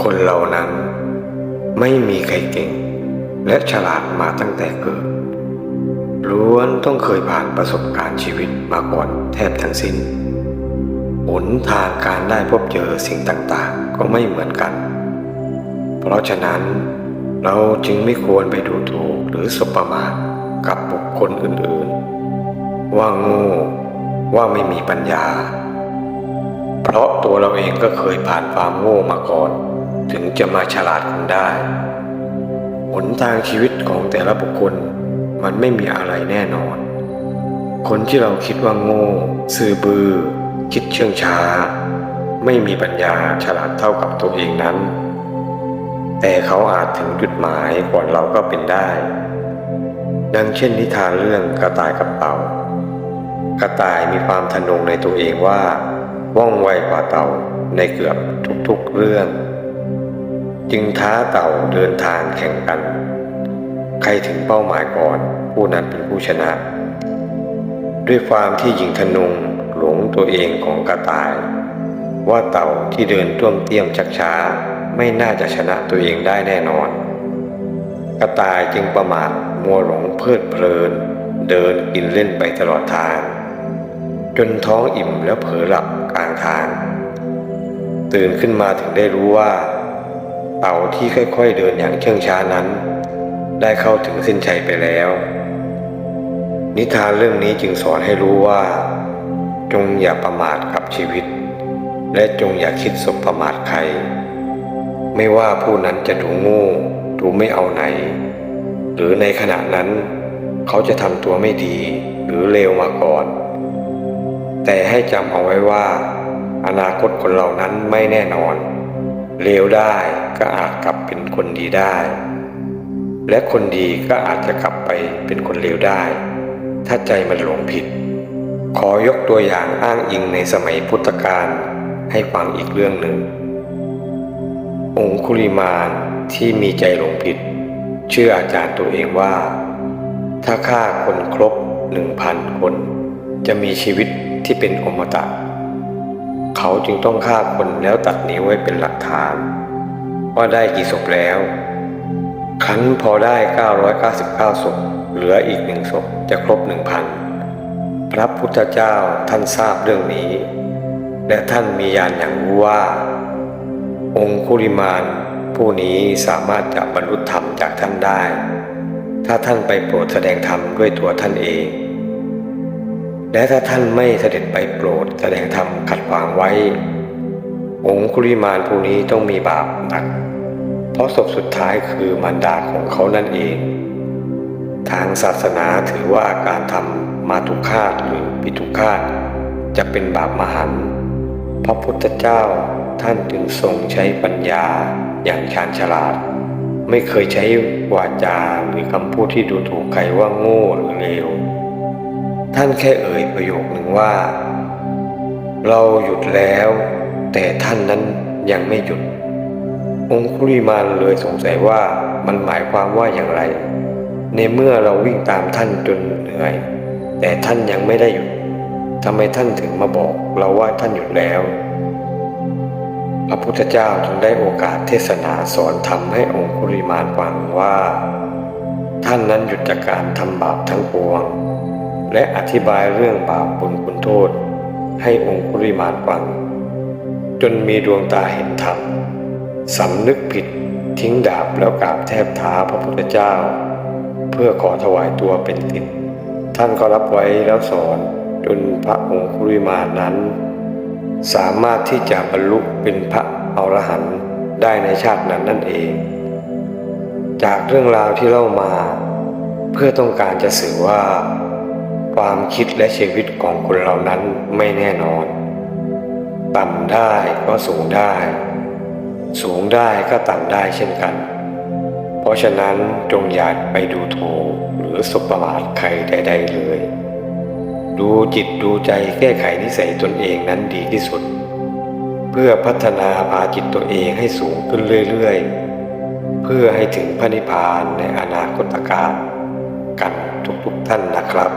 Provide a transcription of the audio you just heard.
คนเหล่านั้นไม่มีใครเก่ง และฉลาดมาตั้งแต่เกิด ล้วนต้องเคยผ่านประสบการณ์ชีวิตมาก่อนแทบทั้งสิ้นหนทางการได้พบเจอสิ่งต่างๆ ก็ไม่เหมือนกัน เพราะฉะนั้นเราจึงไม่ควรไปดูถูกหรือสบประมาทกับบุคคลอื่นๆ ว่าโง่ว่าไม่มีปัญญา เพราะตัวเราเองก็เคยผ่านความโง่มาก่อน ถึงจะมาฉลาดกันได้ หนทางชีวิตของแต่ละบุคคลมันไม่มีอะไรแน่นอน คนที่เราคิดว่าโง่ ซื่อบือ้อคิดเชื่องช้า ไม่มีปัญญาฉลาดเท่ากับตัวเองนั้น แต่เขาอาจถึงจุดหมายก่อนเราก็เป็นได้ ดังเช่นนิทานเรื่องกระต่ายกับเต่า กระต่ายมีความทะนงในตัวเองว่าว่องไวกว่าเต่าในเกือบทุกๆเรื่อง จึงท้าเต่าเดินทางแข่งกัน ใครถึงเป้าหมายก่อนผู้นั้นเป็นผู้ชนะ ด้วยความที่หญิงทะนงหลงตัวเองของกระต่าย ว่าเต่าที่เดินต้วมเตี้ยมชักช้าไม่น่าจะชนะตัวเองได้แน่นอน กระต่ายจึงประมาทมัวหลงเพลิดเพลิน เดินกินเล่นไปตลอดทาง จนท้องอิ่มแล้วเผลอหลับกลางทาง ตื่นขึ้นมาถึงได้รู้ว่า เต่าที่ค่อยๆเดินอย่างเชื่องช้านั้น ได้เข้าถึงเส้นชัยไปแล้ว นิทานเรื่องนี้จึงสอนให้รู้ว่า จงอย่าประมาทกับชีวิต และจงอย่าคิดสบประมาทใคร ไม่ว่าผู้นั้นจะดูง่ดูไม่เอาไหน หรือในขณะนั้น เขาจะทำตัวไม่ดีหรือเลวมาก่อน แต่ให้จำเอาไว้ว่า อนาคตคนเหล่านั้นไม่แน่นอน เลวได้ก็อาจกลับเป็นคนดีได้ และคนดีก็อาจจะกลับไปเป็นคนเลวได้ ถ้าใจมันหลงผิด ขอยกตัวอย่างอ้างอิงในสมัยพุทธกาลให้ฟังอีกเรื่องหนึ่ง องคุลิมานที่มีใจหลงผิด เชื่ออาจารย์ตัวเองว่า ถ้าฆ่าคนครบหนึ่งพันคน จะมีชีวิตที่เป็นอมตะ เขาจึงต้องฆ่าคนแล้วตัดนิ้วไว้เป็นหลักฐาน ว่าได้กี่ศพแล้ว ครั้นพอได้ 999ศพเหลืออีกหนึ่งศพจะครบหนึ่งพันพระพุทธเจ้าท่านทราบเรื่องนี้ และท่านมีญาณอย่างรู้ว่า องคุลิมานผู้นี้สามารถจะบรรลุธรรมจากท่านได้ ถ้าท่านไปโปรดแสดงธรรมด้วยตัวท่านเอง และถ้าท่านไม่เสด็จไปโปรดแสดงธรรมขัดขวางไว้ องคุลิมานผู้นี้ต้องมีบาปหนัก เพราะศพสุดท้ายคือมารดาของเขานั่นเอง ทางศาสนาถือว่าการทำมาตุคาตหรือปิตุคาตจะเป็นบาปมหันต์พระพุทธเจ้าท่านจึงทรงใช้ปัญญาอย่างชาญฉลาด ไม่เคยใช้วาจาหรือคำพูดที่ดูถูกใครว่าโง่หรือเลวท่านแค่เอ่ย ประโยคหนึ่งว่า เราหยุดแล้ว แต่ท่านนั้นยังไม่หยุด องคุลิมานเลยสงสัยว่ามันหมายความว่าอย่างไร ในเมื่อเราวิ่งตามท่านจนเหนื่อย แต่ท่านยังไม่ได้หยุดทำไมท่านถึงมาบอกเราว่าท่านหยุดแล้ว พระพุทธเจ้าจึงได้โอกาสเทศนาสอนทำให้องคุลิมานฟังว่า ท่านนั้นหยุดจากการทำบาปทั้งปวง และอธิบายเรื่องบาปบุญคุณโทษ ให้องคุลิมานฟัง จนมีดวงตาเห็นธรรมสำนึกผิดทิ้งดาบแล้วกราบแทบเท้าพระพุทธเจ้า เพื่อขอถวายตัวเป็นติดท่านก็รับไว้แล้วสอนจนพระองคุริมานนั้น สามารถที่จะบรรลุเป็นพระอรหันต์ได้ในชาตินั้นนั่นเอง จากเรื่องราวที่เล่ามา เพื่อต้องการจะสื่อว่า ความคิดและชีวิตของคนเหล่านั้นไม่แน่นอน ต่ำได้ก็สูงได้ สูงได้ก็ต่ำได้เช่นกัน เพราะฉะนั้นจงอย่าไปดูถูกหรือสบประมาทใครใด ๆ เลย ดูจิตดูใจแก้ไขนิสัยตนเองนั้นดีที่สุด เพื่อพัฒนาพาจิตตัวเองให้สูงขึ้นเรื่อย ๆ เพื่อให้ถึงพระนิพพานในอนาคตการกันทุกๆท่านนะครับ